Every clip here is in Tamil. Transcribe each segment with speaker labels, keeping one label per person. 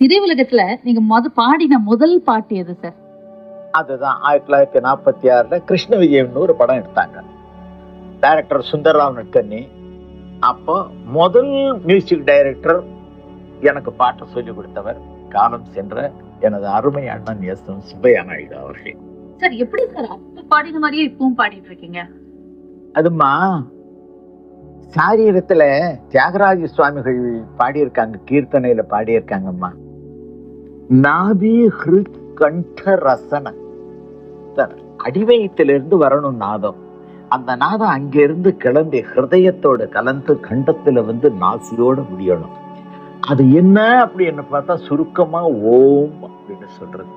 Speaker 1: திரையுலகத்துல நீங்க மொத பாடின முதல் பாட்டு எது சார்
Speaker 2: அதுதான். ஆயிரத்தி தொள்ளாயிரத்தி நாற்பத்தி ஆறுல கிருஷ்ண விஜயம்னு ஒரு படம் எடுத்தாங்க. டைரக்டர் சுந்தர்ராவ் நட்கண்ணி. அப்போ முதல் மியூசிக் டைரக்டர் எனக்கு பாட்டு சொல்லி கொடுத்தவர் காலம் சென்ற எனது அருமை அண்ணன் எஸ் எம் சுப்பையா நாயுடு அவர்கள்.
Speaker 1: சார் எப்படி சார் அப்ப பாடின மாதிரியே இப்பவும் பாடிட்டு இருக்கீங்க
Speaker 2: அதுமா சாரீரத்துல தியாகராஜ சுவாமிகள் பாடியிருக்காங்க கீர்த்தனையில பாடியிருக்காங்கம்மா. நாபி ஹிருத் கண்ட ரசன த- அடிவயத்திலிருந்து வரணும் நாதம். அந்த நாதம் அங்கிருந்து கிளம்பி ஹிருதயத்தோட கலந்து கண்டத்துல வந்து நாசியோட முடியணும். அது என்ன அப்படின்னு பார்த்தா சுருக்கமா ஓம் அப்படின்னு சொல்றது.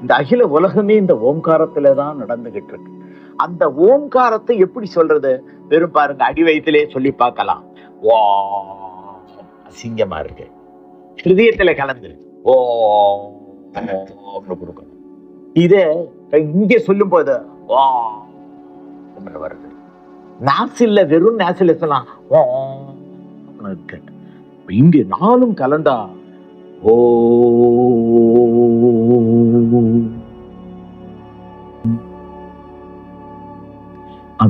Speaker 2: இந்த அகில உலகமே இந்த ஓம்காரத்துல தான் நடந்துகிட்டு இருக்கு. அந்த ஓம்காரத்தை எப்படி சொல்றது? வெறும் பாருங்க அடி வயிற்றிலே சொல்லி பார்க்கலாம். ஓ அசிங்கமா இருக்கு. ஹிருதயத்துல கலந்துருக்கு ஓ கொடுக்கணும் இதே இங்க சொல்லும் போது ஓ வருது நாசில்ல வெறும் நாசில சொல்லலாம் இங்க நாளும் கலந்தா ஓ.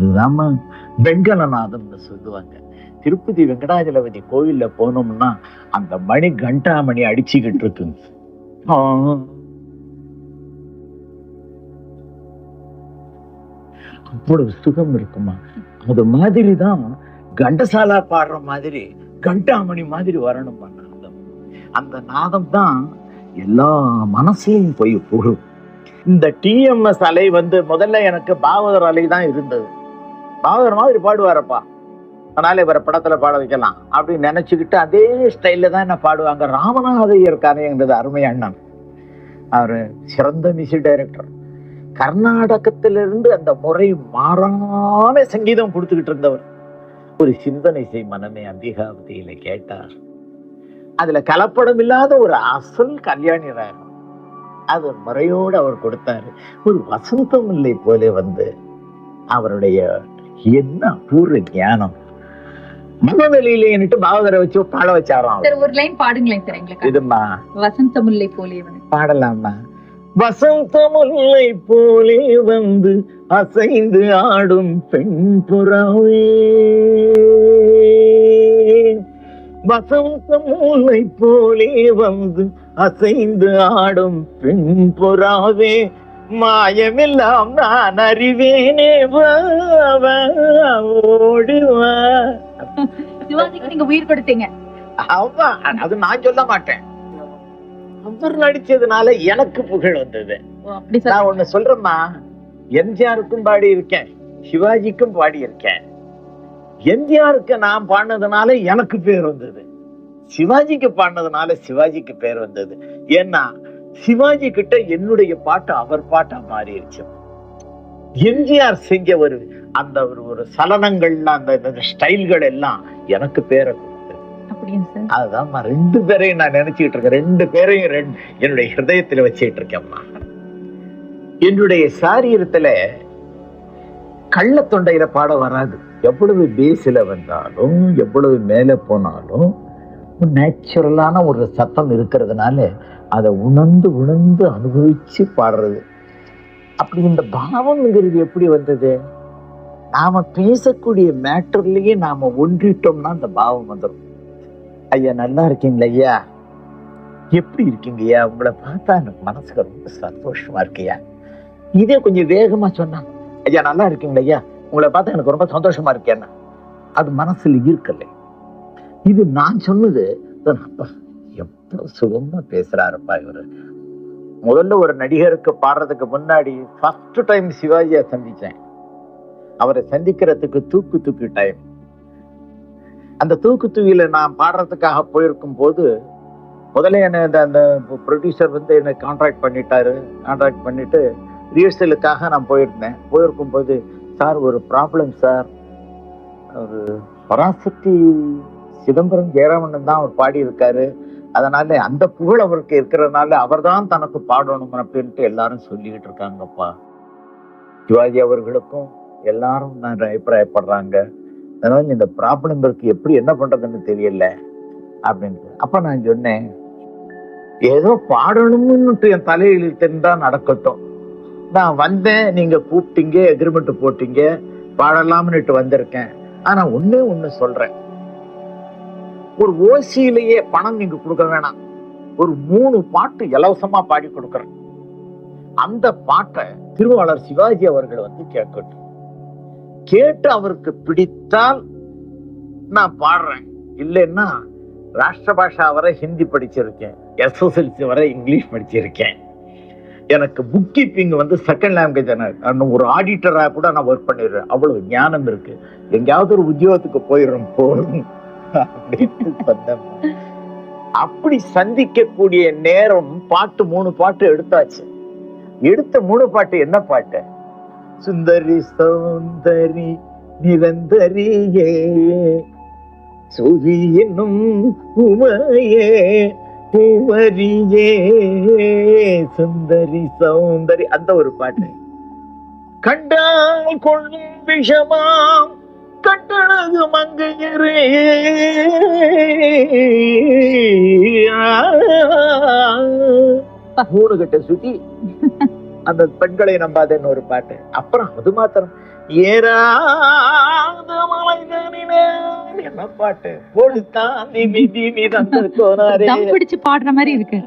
Speaker 2: அதுதாம்மா. வெங்கலநாதம்னு சொல்லுவாங்க. திருப்பதி வெங்கடாஜலபதி கோவில்ல போனோம்னா அந்த மணி கண்டாமணி அடிச்சுக்கிட்டு இருக்கு அவ்வளவு சுகம் இருக்குமா? அது மாதிரி தான் கண்டசாலா பாடுற மாதிரி கண்டாமணி மாதிரி வரணும் நாதம்? அந்த நாதம் தான் எல்லா மனசையும் போய் புகும் இந்த டிஎம்எஸ் அலை வந்து முதல்ல எனக்கு பாவதர் அலை தான் இருந்தது. பாவதர் மாதிரி பாடுவாரப்பா. அதனால இவரை படத்துல பாட வைக்கலாம். அப்படின்னு நினைச்சுக்கிட்டு அதே ஸ்டைல்ல தான் என்ன பாடுவாங்க. ராமநாத இருக்காரு எங்களது அருமை அண்ணன். அவர் சிறந்த மியூசிக் டைரக்டர் கர்நாடகத்திலிருந்து அந்த முறை மாறான சங்கீதம் கொடுத்துக்கிட்டு இருந்தவர். ஒரு சிந்தனை செய் மனமே அம்பிகாவதியில கேட்டார். அதுல கலப்படம் இல்லாத ஒரு அசல் கல்யாணி ராகம் அது முறையோடு அவர் கொடுத்தாரு. ஒரு வசந்தம் இல்லை போல வந்து அவருடைய என்ன அபூர்வ ஞானம்? மனவெளியிலேன்னுட்டு பாவதரை வச்சு பாட வச்சாராம்
Speaker 1: சார் ஒரு லைன் பாடுங்களேன் சார் எங்களுக்கு.
Speaker 2: இதுமா
Speaker 1: வசந்த முல்லை போலே வந்து
Speaker 2: பாடலாமா வசந்த முல்லை போலே வந்து அசைந்து ஆடும் பெண் புறாவே. வசந்த முல்லை போலே வந்து அசைந்து ஆடும் பெண் புறாவே. மாயமெல்லாம் நான் அறிவேனே வா, வா, ஓடி வா
Speaker 1: சிவாஜிக்கு நீங்க உயிர் கொடுத்தீங்க.
Speaker 2: ஆமா அது நான் சொல்ல மாட்டேன். அவர் நடிச்சதுனால எனக்கு புகழ் வந்தது. நான் ஒண்ணு சொல்றேம்மா எம்ஜிஆருக்கும் பாடி இருக்கேன் சிவாஜிக்கும் பாடி இருக்கேன். எம்ஜிஆருக்கு நான் பாடினதுனால எனக்கு பேர் வந்தது. சிவாஜிக்கு பாடினதுனால சிவாஜிக்கு பேர் வந்தது. ஏன்னா சிவாஜி கிட்ட என்னுடைய பாட்டு அவர் பாட்டா மாறிடுச்சு எம்ஜிஆர் செஞ்ச ஒரு அந்த ஒரு ஒரு சலனங்கள்லாம் அந்த ஸ்டைல்கள் எல்லாம் எனக்கு பேரை
Speaker 1: சார்?
Speaker 2: அதுதான்மா ரெண்டு பேரையும் நான் நினைச்சுக்கிட்டு இருக்கேன். ரெண்டு பேரையும் ரெண்டு என்னுடைய ஹிருதயத்துல வச்சுக்கிட்டு இருக்கேன்மா என்னுடைய சாரீரத்துல கள்ள தொண்டையில பாட வராது. எவ்வளவு பேஸ்ல வந்தாலும் எவ்வளவு மேல போனாலும் நேச்சுரலான ஒரு சத்தம் இருக்கிறதுனால அதை உணர்ந்து உணர்ந்து அனுபவிச்சு பாடுறது. அப்படி இந்த பாவம்ங்கிறது எப்படி வந்தது? நாம பேசக்கூடிய மேட்டர்லயே நாம ஒன்றிட்டோம்னா அந்த பாவம் வந்துடும் ஐயா நல்லா இருக்கீங்களா ஐயா? எப்படி இருக்கீங்க ஐயா? உங்களை பார்த்தா எனக்கு மனசுக்கு ரொம்ப சந்தோஷமா இருக்கையா இதே கொஞ்சம் வேகமா சொன்னா ஐயா நல்லா இருக்கீங்களா ஐயா? உங்களை பார்த்தா எனக்கு ரொம்ப சந்தோஷமா இருக்கேன்னா அது மனசுல இருக்கல. இது நான் சொன்னது அப்பா எவ்வளவு சுகமா பேசுறாருப்பா இவரு. முதல்ல ஒரு நடிகருக்கு பாடுறதுக்கு முன்னாடி ஃபர்ஸ்ட் டைம் சிவாஜியை சந்திச்சேன். அவரை சந்திக்கிறதுக்கு தூக்கு தூக்கு டைம் அந்த தூக்கு தூக்கில நான் பாடுறதுக்காக போயிருக்கும் போது முதல்ல என்ன அந்த அந்த ப்ரொடியூசர் வந்து என்னை கான்ட்ராக்ட் பண்ணிட்டாரு. கான்ட்ராக்ட் பண்ணிட்டு ரிஹர்சலுக்காக நான் போயிருந்தேன். போயிருக்கும் போது சார் ஒரு ப்ராப்ளம் சார். ஒரு பராசக்தி சிதம்பரம் ஜெயராமன் தான் அவர் பாடியிருக்காரு. அதனால அந்த புகழ் அவருக்கு இருக்கிறதுனால அவர்தான் தனக்கு பாடணும் அப்படின்ட்டு எல்லாரும் சொல்லிக்கிட்டு இருக்காங்கப்பா. சிவாஜி அவர்களுக்கும் எல்லாரும் நான் அபிப்பிராயப்படுறாங்க. அதனால இந்த ப்ராப்ளம் இருக்கு எப்படி என்ன பண்றதுன்னு தெரியல அப்படின்ட்டு. அப்ப நான் சொன்னேன் ஏதோ பாடணும்னுட்டு என் தலையில் தெரிந்தா நடக்கட்டும். நான் வந்தேன் நீங்க கூப்பிட்டீங்க எக்ரிமெண்ட் போட்டீங்க பாடலாம்னுட்டு வந்திருக்கேன். ஆனா ஒன்னே ஒண்ணு சொல்றேன். ஒரு ஓசியிலேயே பணம் நீங்க கொடுக்க வேணாம். ஒரு மூணு பாட்டு இலவசமா பாடி கொடுக்கறேன். அந்த பாட்டை திருவாளர் சிவாஜி அவர்கள் வந்து கேட்கட்டும். கேட்டு அவருக்கு பிடித்தால் நான் பாடுறேன். இல்லைன்னா ராஷ்டிர பாஷா வரை ஹிந்தி படிச்சிருக்கேன். எஸ்எஸ்எல்சி வரை இங்கிலீஷ் படிச்சிருக்கேன். எனக்கு புக் கீப்பிங் வந்து செகண்ட் லாங்குவேஜ் நான் ஒரு ஆடிட்டராக கூட நான் ஒர்க் பண்ணிடுறேன். அவ்வளவு ஞானம் இருக்கு. எங்கேயாவது ஒரு உத்தியோகத்துக்கு போயிடுறோம் போகணும் அப்படின்னு சொன்னேன் அப்படி சந்திக்கக்கூடிய நேரம் பாட்டு மூணு பாட்டு எடுத்தாச்சு. எடுத்த மூணு பாட்டு என்ன பாட்டு? சுந்தரி சௌந்தரி நிரந்தரியே சுரி என்னும் உமையே உமரியே சுந்தரி சௌந்தரி. அந்த ஒரு பாட்டு. கண்டால் கொள்ளும் விஷமாம் கட்டழகு மங்கையரே. மூணு கட்ட சுத்தி அந்த பெண்களை நம்பாதேன்னு ஒரு பாட்டு. அப்புறம் அது மாத்திரம். ஏறாத மலைதனிலே என்ன பாட்டு? போடுத்தான் திமி திமி தந்த கோனாரே
Speaker 1: தம் பிடிச்சு பாடுற மாதிரி இருக்கு.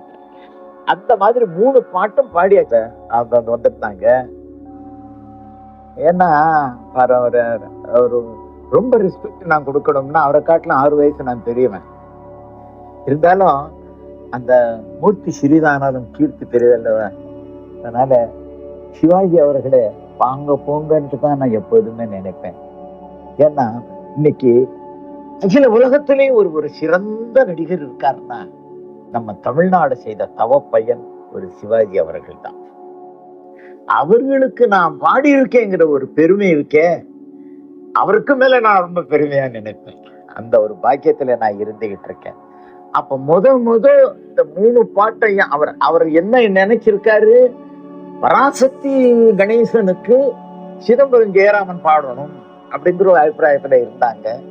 Speaker 2: அந்த மாதிரி மூணு பாட்டும் பாடியாச்ச. அவங்க வந்துட்டாங்க. ஏன்னா பாரு அவரு அவரு ரொம்ப ரெஸ்பெக்ட் நான் கொடுக்கணும்னா அவரை காட்டிலும் ஆறு வயசு நான் பெரியவன். இருந்தாலும் அந்த மூர்த்தி சிறிதானாலும் கீர்த்தி பெரியதல்லவா? அதனால சிவாஜி அவர்களே வாங்க போங்கன்ட்டு தான் நான் எப்போதுமே நினைப்பேன். ஏன்னா இன்னைக்கு அகில உலகத்திலே ஒரு ஒரு சிறந்த நடிகர் இருக்காருன்னா நம்ம தமிழ்நாடு செய்த தவ பையன் ஒரு சிவாஜி அவர்கள் தான் அவர்களுக்கு நான் பாடியிருக்கேங்கிற ஒரு பெருமை இருக்கே அவருக்கு மேல நான் ரொம்ப பெருமையா நினைப்பேன். அந்த ஒரு பாக்கியத்துல நான் இருந்துகிட்டு இருக்கேன். அப்ப முத முத இந்த மூணு பாட்டையும் அவர் அவர் என்ன நினைச்சிருக்காரு? பராசக்தி கணேசனுக்கு சிதம்பரம் ஜெயராமன் பாடணும் அப்படிங்கிற ஒரு அபிப்பிராயத்துல இருந்தாங்க.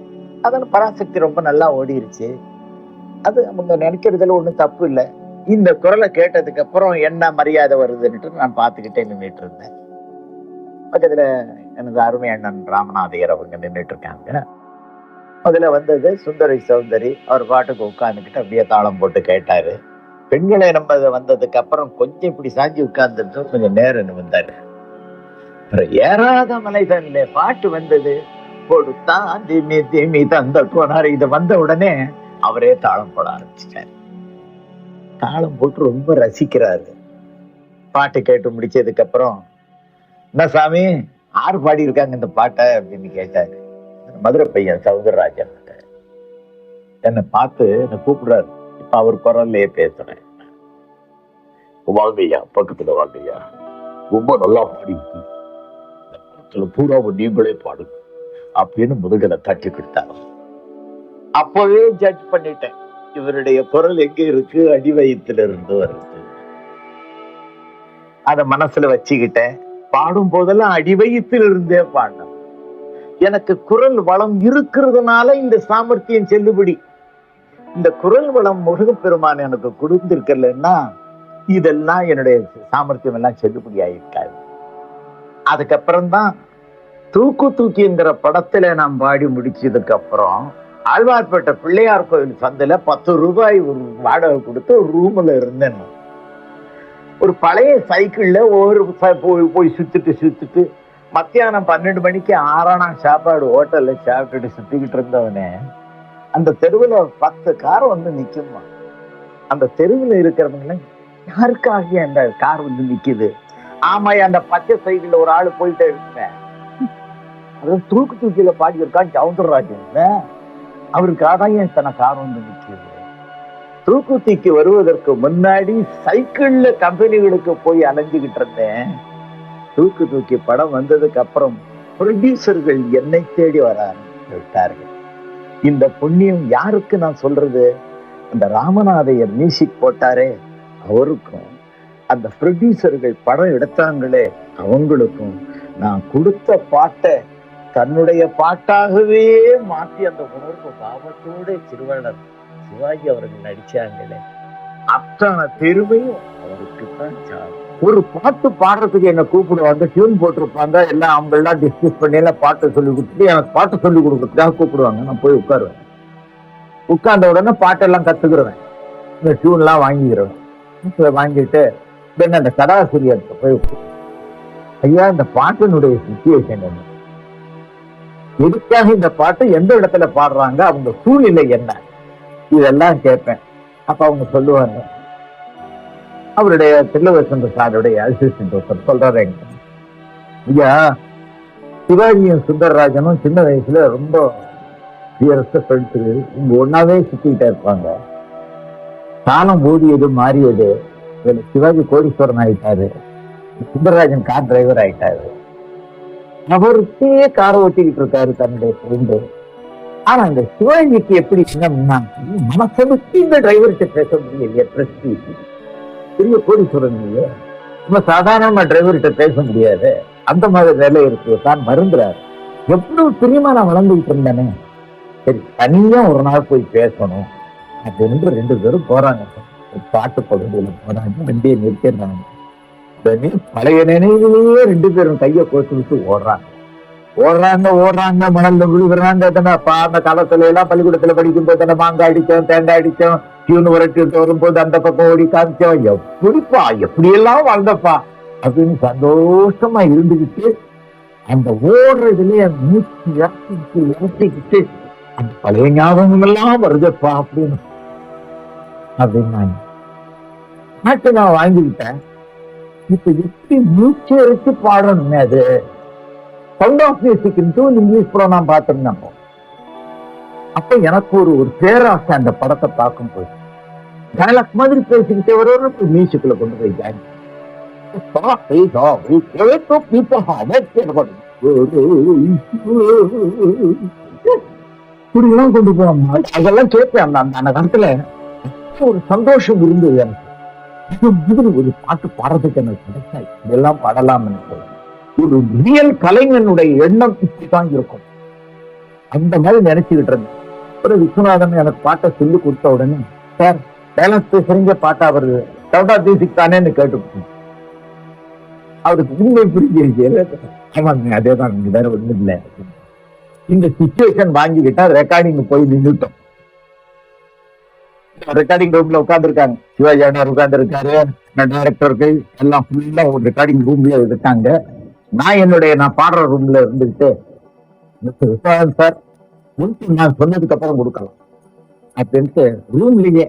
Speaker 2: அதன் பராசக்தி ரொம்ப நல்லா ஓடிருச்சு. அது அவங்க நினைக்கிறதுல ஒண்ணும் தப்பு இல்லை. இந்த குரலை கேட்டதுக்கு அப்புறம் என்ன மரியாதை வருதுன்ட்டு நான் பார்த்துக்கிட்டே நின்றுட்டு இருந்தேன். பக்கத்துல எனது அருமை அண்ணன் ராமநாதையர் அவங்க நின்றுட்டு இருக்காங்க அதுல வந்தது சுந்தரி சௌந்தரி அவர் பாட்டுக்கு உட்காந்துக்கிட்டு அப்படியே தாளம் போட்டு கேட்டாரு. பெண்களை நம்ம வந்ததுக்கு அப்புறம் கொஞ்சம் இப்படி சாஞ்சி உட்கார்ந்துட்டு கொஞ்சம் நேரம் வந்தாரு அப்புறம் ஏறாத மலைதன்ல பாட்டு வந்தது. கொடுத்தான் திமி திமி தந்த கோனார் இது வந்த உடனே அவரே தாளம் போட ஆரம்பிச்சிட்டாரு. தாளம் போட்டு ரொம்ப ரசிக்கிறாரு. பாட்டு கேட்டு முடிச்சதுக்கு அப்புறம் என்ன சாமி ஆறு பாடி இருக்காங்க இந்த பாட்டை அப்படின்னு கேட்டாரு மதுரை பையன் சவுந்தரராஜன் என்னை பார்த்து என்னை கூப்பிடுறாரு. இப்ப அவர் குரல்லையே பேசுறேன். வாங்கய்யா பக்கத்துல வாங்கய்யா ரொம்ப நல்லா பாடி இருக்கு இந்த படத்துல நீங்களே பாடுங்க அப்படின்னு முதுகலை தட்டி கொடுத்தாரு. அப்பவே ஜட்ஜ் பண்ணிட்டேன். இவருடைய குரல் எங்க இருக்கு? அடி இருந்து வருது. அதை மனசுல வச்சுக்கிட்டேன். பாடும் போதெல்லாம் அடி இருந்தே பாடினேன். எனக்கு குரல் வளம் இருக்கிறதுனால இந்த சாமர்த்தியம் செல்லுபடி. இந்த குரல் வளம் முருகப்பெருமான் எனக்கு கொடுத்திருக்கலன்னா இதெல்லாம் என்னுடைய சாமர்த்தியம் எல்லாம் செல்லுபடி ஆயிருக்காது. அதுக்கப்புறம் தான் தூக்கு தூக்கிங்கிற படத்துல நான் பாடி முடிச்சதுக்கு அப்புறம் ஆழ்வார்பேட்டை பிள்ளையார் கோயில் சந்தையில பத்து ரூபாய் ஒரு வாடகை கொடுத்து ஒரு ரூம்ல இருந்தேன் ஒரு பழைய சைக்கிளில் ஒவ்வொரு போய் போய் சுற்றிட்டு சுற்றிட்டு மத்தியானம் பன்னெண்டு மணிக்கு ஆறானா சாப்பாடு ஹோட்டலில் சாப்பிட்டுட்டு சுற்றிக்கிட்டு இருந்தவனே அந்த தெருவில் பத்து கார் வந்து நிற்குமா அந்த தெருவில் இருக்கிறவங்கள யாருக்காக அந்த கார் வந்து நிற்குது ஆமாயா அந்த பச்சை சைக்கிளில் ஒரு ஆள் போயிட்டே இருப்பேன் அது தூக்கு தூக்கியில் பாடி இருக்கான் சவுந்தரராஜன் அவருக்காக தான் என் தன கார் வந்து நிற்குது தூக்குத்திக்கு வருவதற்கு முன்னாடி சைக்கிள்ல கம்பெனிகளுக்கு போய் அலைஞ்சுக்கிட்டு இருந்தேன். தூக்கு தூக்கி படம் வந்ததுக்கு அப்புறம் ப்ரொடியூசர்கள் என்னை தேடி வர விட்டார்கள் இந்த புண்ணியம் யாருக்கு நான் சொல்றது? அந்த ராமநாதையர் மியூசிக் போட்டாரே அவருக்கும். அந்த ப்ரொடியூசர்கள் படம் எடுத்தாங்களே அவங்களுக்கும். நான் கொடுத்த பாட்டை தன்னுடைய பாட்டாகவே மாற்றி அந்த உணர்வு பாவத்தோட சிறுவனர் சிவாஜி அவர்கள் நடிச்சாங்களே. அத்தனை பெருமையும் அவருக்கு தான் சாரும். ஒரு பாட்டு பாடுறதுக்கு என்ன கூப்பிடுவாங்க டியூன் போட்டிருப்பாங்க எல்லாம் அவங்க எல்லாம் டிஸ்கஸ் பண்ணி எல்லாம் பாட்டு சொல்லி கொடுத்துட்டு எனக்கு பாட்டு சொல்லி கொடுக்கறதுக்காக கூப்பிடுவாங்க. நான் போய் உட்காருவேன். உட்கார்ந்த உடனே பாட்டெல்லாம் கத்துக்கிறவன் இந்த டியூன் எல்லாம் வாங்கிக்கிறேன் வாங்கிட்டு தென் அந்த கதாசிரியர்கிட்ட போய் ஐயா இந்த பாட்டினுடைய சுச்சுவேஷன் என்ன? எதுக்காக இந்த பாட்டு எந்த இடத்துல பாடுறாங்க அவங்க சூழ்நிலை என்ன? இதெல்லாம் கேட்பேன். அப்ப அவங்க சொல்லுவாங்க. அவருடைய தில்லவசந்த சாருடைய அசிஸ்டன்ட் ஒருத்தர் சொல்றாரு எங்க ஐயா சிவாஜியும் சுந்தரராஜனும் சின்ன வயசுல ரொம்ப டியரஸ்ட் ஃப்ரெண்ட்ஸு இங்க ஒன்னாவே சுத்திக்கிட்டே இருப்பாங்க. காலம் ஊதியது மாறியது. இதுல சிவாஜி கோடீஸ்வரன் ஆயிட்டாரு. சுந்தரராஜன் கார் டிரைவர் ஆயிட்டாரு. அவருக்கே காரை ஓட்டிக்கிட்டு இருக்காரு தன்னுடைய ஃப்ரெண்டு ஆனா இந்த சிவகங்கைக்கு எப்படி நமக்கு மனசை இந்த டிரைவர்கிட்ட பேச முடியலையே பிரஸ்டீஜ் பெரிய கோடீஸ்வரன் இல்லையே? நம்ம சாதாரணமா டிரைவர்கிட்ட பேச முடியாது. அந்த மாதிரி வேலை இருக்கு தான் மருந்துறாரு எவ்வளவு பிரியமா நான் வளர்ந்துகிட்டு இருந்தேனே. சரி தனியா ஒரு நாள் போய் பேசணும் அப்படின்னு ரெண்டு பேரும் போறாங்க. பாட்டு பகுதியில போறாங்க வண்டியை நிறுத்திடுறாங்க. பழைய நினைவிலேயே ரெண்டு பேரும் கையை கோத்து விட்டு ஓடுறாங்க. ஓடுறாங்க ஓடுறாங்க மணல்ல விழுகிறாங்க. அப்பா அந்த காலத்துல எல்லாம் பள்ளிக்கூடத்துல படிக்கும் போது தானே மாங்காய் அடிச்சோம் தேங்காய் அடிச்சோம் டியூன் உரட்டிட்டு வரும்போது அந்த பக்கம் ஓடி காமிச்சோம். எப்படிப்பா எப்படி எல்லாம் வாழ்ந்தப்பா? அப்படின்னு சந்தோஷமா இருந்துகிட்டு அந்த ஓடுறதுலயே மூச்சு இறக்கிட்டு இறக்கிக்கிட்டு அந்த பழைய ஞாபகம் எல்லாம் வருதப்பா அப்படின்னு. அப்படின்னாங்க பாட்டு நான் வாங்கிக்கிட்டேன். இப்ப எப்படி மூச்சு எடுத்து பாடணுமே அது? சவுண்ட் ஆஃப் மியூசிக் இங்கிலீஷ் படம் நான் பார்த்துருந்தேன் அப்போ. அப்ப எனக்கு ஒரு ஒரு பேராசை அந்த படத்தை பார்க்கும் போது டைலாக் மாதிரி பேசிக்கிட்டே வர மியூசிக்ல கொண்டு போய் ஜாயின் இப்படிலாம் கொண்டு போனோம்னா அதெல்லாம் கேட்பேன் அந்த அந்த- காலத்துல ஒரு சந்தோஷம் இருந்தது எனக்கு. இது மாதிரி ஒரு பாட்டு பாடுறதுக்கு எனக்கு கிடைச்சா இதெல்லாம் பாடலாம் எனக்கு ஒரு ரியல் கலைஞனுடைய எண்ணம் இப்படிதான் இருக்கும். அந்த மாதிரி நினைச்சுக்கிட்டு இருந்தேன். அப்புறம் விஸ்வநாதன் எனக்கு பாட்டை சொல்லி கொடுத்த உடனே சார் பேலன்ஸ் பேசுறீங்க பாட்டா வருது? கரெக்டா மியூசிக் தானேன்னு கேட்டு அவருக்கு உண்மை புரிஞ்சிருச்சு. ஆமாங்க அதே தான் வேற ஒண்ணும் இல்லை. இந்த சுச்சுவேஷன் வாங்கிக்கிட்டா ரெக்கார்டிங் போய் நின்றுட்டோம் ரெக்கார்டிங் ரூம்ல உட்கார்ந்துருக்காங்க. சிவாஜி உட்கார்ந்து இருக்காரு டைரக்டருக்கு எல்லாம் ஃபுல்லா ஒரு ரெக்கார்டிங் ரூம்ல இருக்காங்க. நான் என்னுடைய நான் பாடுற ரூம்ல இருந்துகிட்டு விஸ்வநாதன் சார் முன்கூர் நான் சொன்னதுக்கு அப்புறம் கொடுக்கலாம். அப்படின்ட்டு ரூம்லயே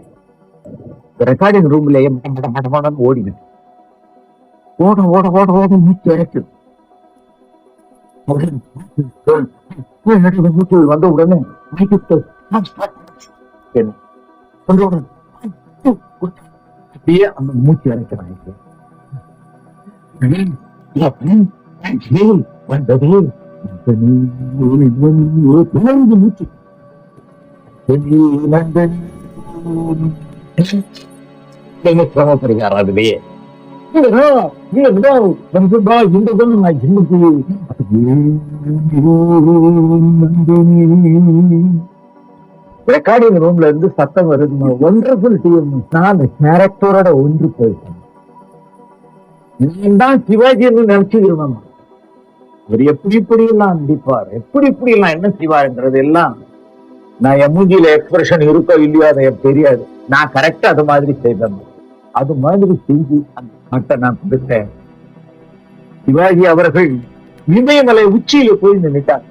Speaker 2: ரெக்கார்டிங் ரூம்லயே மட்டம் மட்டம் மட மடன்னு ஓடினேன். ஓட ஓட ஓட ஓட மூச்சு இறக்கு. மூச்சு வந்த உடனே உடனே அப்படியே அந்த மூச்சு இறக்கிறாங்க வந்தது பிறந்து மூச்சு சிரமப்படுகிறார் அதுலயே ரெக்கார்டிங் ரூம்ல இருந்து சத்தம் வருது ஒன்றர்ஃபுல் டீம் நான் கேரக்டரோட ஒன்று போயிட்டேன் நான் தான் சிவாஜின்னு நினைச்சுக்கிறேன் அவர் எப்படி இப்படி எல்லாம் நடிப்பார்? எப்படி இப்படி எல்லாம் என்ன செய்வார்ன்றது எல்லாம் நான் என் மூஞ்சியில எக்ஸ்பிரஷன் இருக்கோ இல்லையோ அதை எனக்கு தெரியாது. நான் கரெக்டா அது மாதிரி செய்தேன் அது மாதிரி செஞ்சு அந்த பாட்டை நான் கொடுத்தேன். சிவாஜி அவர்கள் இமயமலை உச்சியில போய் நின்றுட்டார்